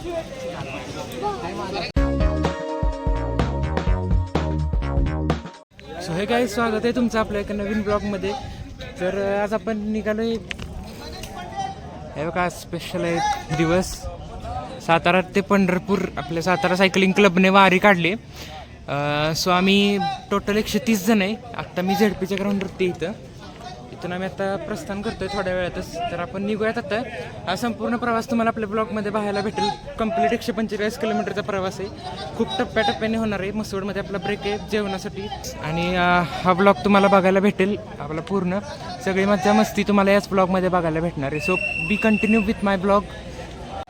So हे काय स्वागत आहे तुमचं आपल्या एका नवीन ब्लॉगमध्ये तर आज आपण निघालो हे बघा स्पेशल आहे दिवस. सातारा ते पंढरपूर आपल्या सातारा सायकलिंग क्लबने वारी काढली. सो आम्ही टोटल एकशे तीस जण आहे. आत्ता मी झेडपीच्या ग्राउंडवरती इथं. इथून आम्ही आता प्रस्थान करतोय थोड्या वेळातच. तर आपण निघूयात आता. हा संपूर्ण प्रवास तुम्हाला आपल्या ब्लॉगमध्ये पाहायला भेटेल. कंप्लीट एकशे पंचेचाळीस किलोमीटरचा प्रवास आहे. खूप टप्प्याटप्प्याने होणार आहे. मसवडमध्ये आपला ब्रेक आहे जेवणासाठी. आणि हा ब्लॉग तुम्हाला बघायला भेटेल. आपला पूर्ण. सगळी मज्जा मस्ती तुम्हाला याच ब्लॉगमध्ये बघायला भेटणार आहे. So be continue with my blog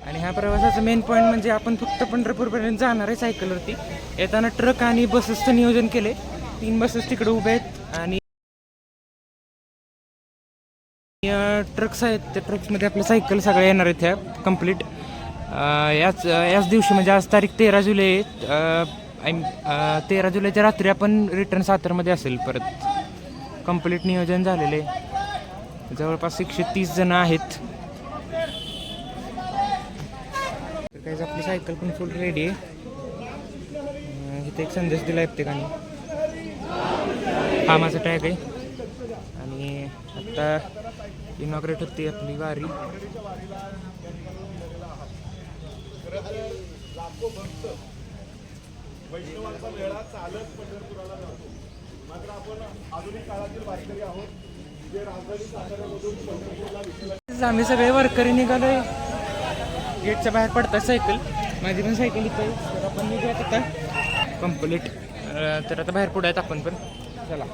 आणि ह्या प्रवासाचं मेन पॉईंट म्हणजे आपण फक्त पंढरपूरपर्यंत जाणार आहे सायकलवरती येताना ट्रक आणि बसेसचं नियोजन केले तीन बसेस तिकडे उभे आहेत. आणि ट्रक्स आहेत त्या ट्रक्समध्ये आपल्या सायकल सगळ्या येणार आहेत ह्या कंप्लीट याच याच दिवशी म्हणजे आज तारीख तेरा जुलै आय तेरा जुलैच्या रात्री आपण रिटर्न सातारमध्ये असेल परत. कंप्लीट नियोजन झालेले जवळपास एकशे तीस जण आहेत. तर काहीच आपली सायकल पण फुल रेडी आहे. इथे एक संदेश दिला आहे प्रत्येकाने. हा माझा टॅग आहे. आणि आता इनॉग्रेट होती आपली वारी आम्ही सगळे वर्करी निघालोय गेटच्या बाहेर पडतात सायकल माझी पण सायकल इथं तर आपण निघूयात आता. कंप्लीट तर आता बाहेर पुढे आहेत आपण पण. चला.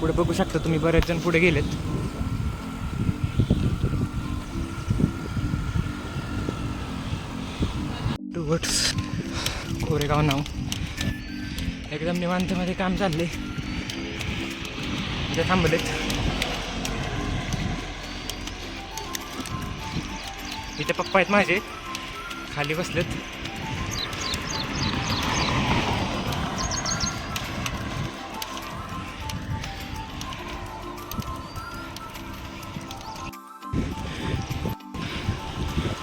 पुढे बघू शकता तुम्ही बरेच जण पुढे गेलेत. टुवर्ड्स कोरेगाव नाव. एकदम निवांतमध्ये काम चालले इथे थांबलेत. इथे पप्पा आहेत माझे. खाली बसलेत.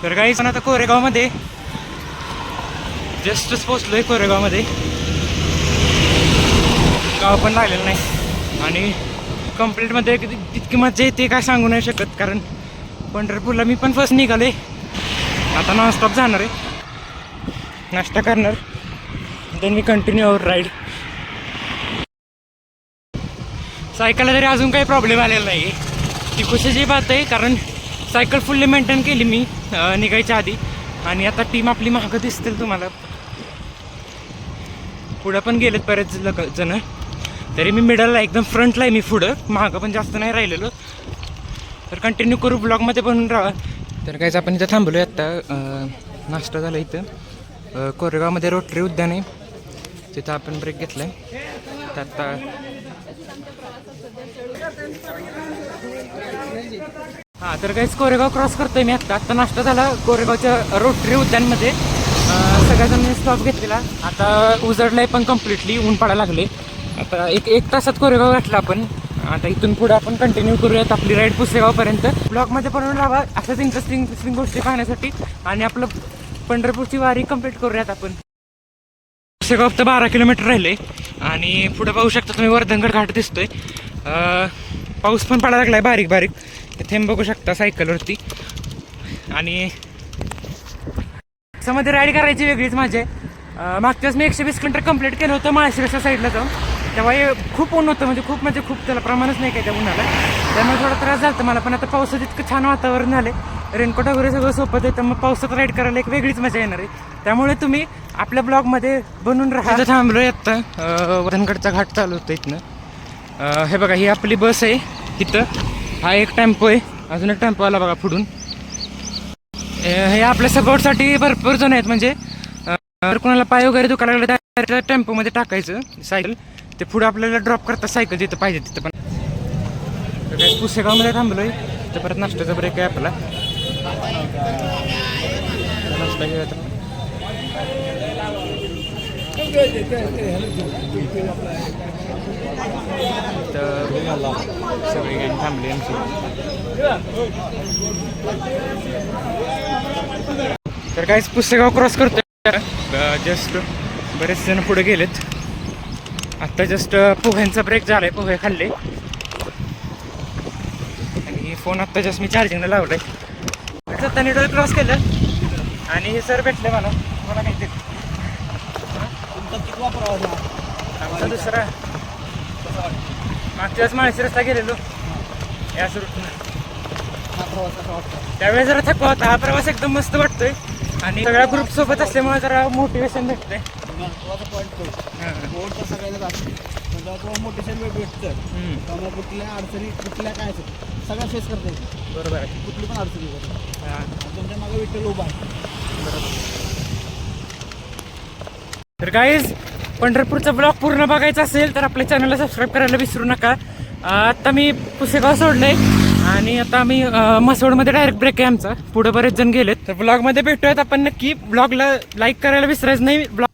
तर काही पण आता कोरेगावमध्ये जस्टच पोचलोय कोरेगावमध्ये. गाव पण लागलेलं नाही. आणि कम्प्लीटमध्ये किती तितकी मजा येते काय सांगू नाही शकत कारण पंढरपूरला मी पण फर्स्ट निघाले आता नॉनस्टॉप जाणार आहे. नाश्ता करणार. देन मी कंटिन्यू आवर राईड सायकलला तरी अजून काही प्रॉब्लेम आलेला नाही ती खुशीची बात आहे कारण सायकल फुल्ली मेंटेन केली मी निघायच्या आधी. आणि आता टीम आपली महाग दिसतील तुम्हाला. पुढं पण गेलेत बरेच लग जण. तरी मी मिडलला एकदम फ्रंटला आहे मी पुढं. मागं पण जास्त नाही राहिलेलो. तर कंटिन्यू करू ब्लॉगमध्ये बनून राहा. तर काहीच आपण इथं थांबलो आहे आत्ता नाश्ता झाला इथं. कोरेगावमध्ये रोटरी उद्यान आहे. तिथं आपण ब्रेक घेतला आहे तर आत्ता हां तर काहीच कोरेगाव क्रॉस करतोय मी आत्ता आत्ता नाश्ता झाला कोरेगावच्या रोटरी उद्यानमध्ये. अं, सगळ्याजणांनी स्टॉप घेतलेला. आता उजडलंय पण कम्प्लिटली ऊन पडायला लागले. आता एक एक तासात कोरेगाव गाठला आपण. आता इथून पुढे आपण कंटिन्यू करूयात आपली राईड पुसेगावपर्यंत. ब्लॉगमध्ये पण राहा. असंच इंटरेस्टिंग इंटरेस्टिंग गोष्टी पाहण्यासाठी. आणि आपलं पंढरपूरची वारी कंप्लीट करूयात आपण. पुसेगाव फक्त बारा किलोमीटर राहिले. आणि पुढे पाहू शकता तुम्ही वर्धनगड घाट दिसतोय. पाऊस पण पडायला लागलाय बारीक बारीक. थेंब बघू शकता सायकलवरती. आणि त्यामध्ये राईड करायची वेगळीच माझी मागच्याच मागच्या वेळेस मी एकशे वीस किलोमीटर कंप्लीट केलं होतं माळशिरसच्या साईडला जाऊन. तेव्हा हे खूप ऊन होतं म्हणजे खूप म्हणजे खूप त्याला प्रमाणच नाही काय त्या उन्हाला. त्यामुळे थोडा त्रास झाला होता मला पण आता पावसात इतकं छान वातावरण झाले रेनकोट वगैरे सगळं सोबत आहे मग पावसात राईड करायला एक वेगळीच मजा येणार आहे. त्यामुळे तुम्ही आपल्या ब्लॉगमध्ये बनून राहा. थांबलो आहे आत्ता. अं, वरणगडचा घाट चालू होतं इथनं. हे बघा ही आपली बस आहे इथं. हा एक टेम्पो आहे. अजून एक टेम्पो आला बघा पुढून. हे आपल्या सपोर्टसाठी भरपूर जण आहेत म्हणजे जर कोणाला पाय वगैरे दुखायला लागले तर त्या टेम्पोमध्ये टाकायचं. सायकल. ते पुढे आपल्याला ड्रॉप करता सायकल जिथं पाहिजे तिथं पण. तर काय पुसेगावमध्ये थांबलोय. तर परत नाश्त्याचा ब्रेक आहे आपला. नाश्ता घेऊया तर सगळी गॅंग थांबली आमची. तर काहीच पुस्तगाव क्रॉस करतोय. जस्ट बरेच जण पुढे गेलेत. आत्ता जस्ट पोह्यांचा ब्रेक झालाय. पोहे खाल्ले. आणि फोन आत्ता जस्ट मी चार्जिंगला लावलाय. आता निडल क्रॉस केलं. आणि हे सर भेटले मला. मला माहिती आमचा दुसरा. मागच्या वेळेस माळशी रस्ता गेलेलो. या रूटनं त्यावेळेस जरा थकवा होता. हा प्रवास एकदम मस्त वाटतोय. आणि सगळ्या ग्रुप सोबत असल्यामुळे जरा मोटिवेशन भेटतंय. हां. मोटिवेशन भेटतं. हम्म. त्यामुळे कुठल्या अडचणी कुठल्या काय असेल सगळ्या फेस करता येईल बरोबर आहे. कुठली पण अडचणी येईल. आणि तुमच्या मागे विठ्ठल उभा आहे. तर गाईज पंढरपूरचा ब्लॉग पूर्ण बघायचा असेल तर आपल्या चॅनलला सबस्क्राईब करायला विसरू नका. अं, आता मी पुसेगाव सोडलंय. आणि आता आम्ही अं, म्हसवडमध्ये डायरेक्ट ब्रेक आहे आमचा. पुढे बरेच जण गेलेत. तर ब्लॉगमध्ये भेटूयात आपण नक्की. ब्लॉगला लाईक करायला विसरायचं नाही. ब्लॉग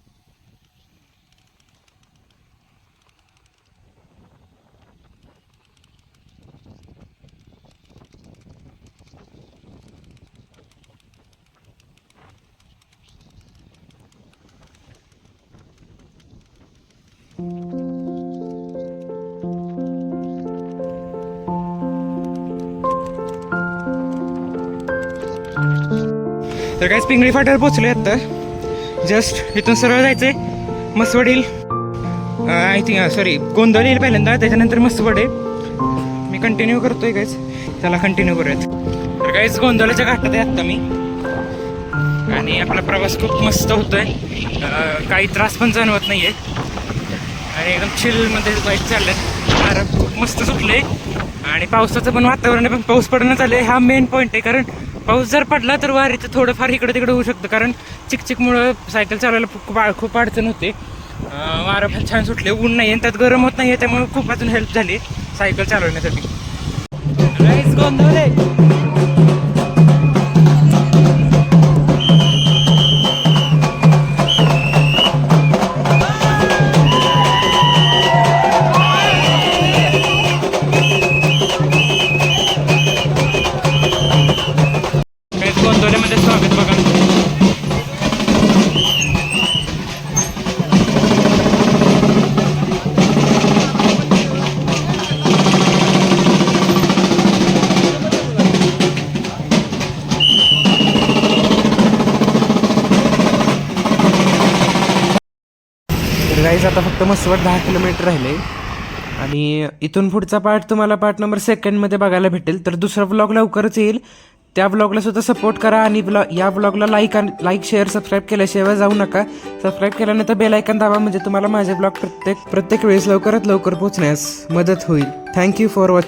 तर काय पिंगळी फाट्यावर पोचले आता. जस्ट इथून सरळ जायचंय मसवडील आय थिंक सॉरी गोंधळ येईल पहिल्यांदा त्याच्यानंतर मसवड आहे मी कंटिन्यू करतोय काहीच त्याला कंटिन्यू करूयात. तर काहीच गोंधळाच्या घाटात आहे आत्ता मी. आणि आपला प्रवास खूप मस्त होतोय. काही त्रास पण जाणवत नाही आहे आणि एकदम चिलमध्ये बाईक चालल्यात वारं खूप मस्त सुटले आणि पावसाचं पण वातावरण आहे पण पाऊस पडणं चाललंय हा मेन पॉईंट आहे कारण पाऊस जर पडला तर वारीचं थोडंफार इकडे तिकडे होऊ शकतं. कारण चिकचिकमुळं सायकल चालवायला खूप खूप अडचण होते. वारं पण छान सुटले ऊन नाही आणि त्यात गरम होत नाही आहे त्यामुळे खूप अजून हेल्प झाली सायकल चालवण्यासाठी. गाईज आता फक्त मसवड दहा किलोमीटर राहिले. आणि इथून पुढचा पार्ट तुम्हाला पार्ट नंबर सेकंडमध्ये बघायला भेटेल. तर दुसरा ब्लॉग लवकरच येईल. त्या ब्लॉगला सुद्धा सपोर्ट करा आणि ब्लॉ या ब्लॉगला लाईक आणि लाईक शेअर सबस्क्राईब केल्याशिवाय जाऊ नका. सबस्क्राईब केल्यानंतर बेल आयकन दाबा म्हणजे तुम्हाला माझे ब्लॉग प्रत्येक प्रत्येक वेळेस लवकरात लवकर पोहोचण्यास मदत होईल. Thank you for watch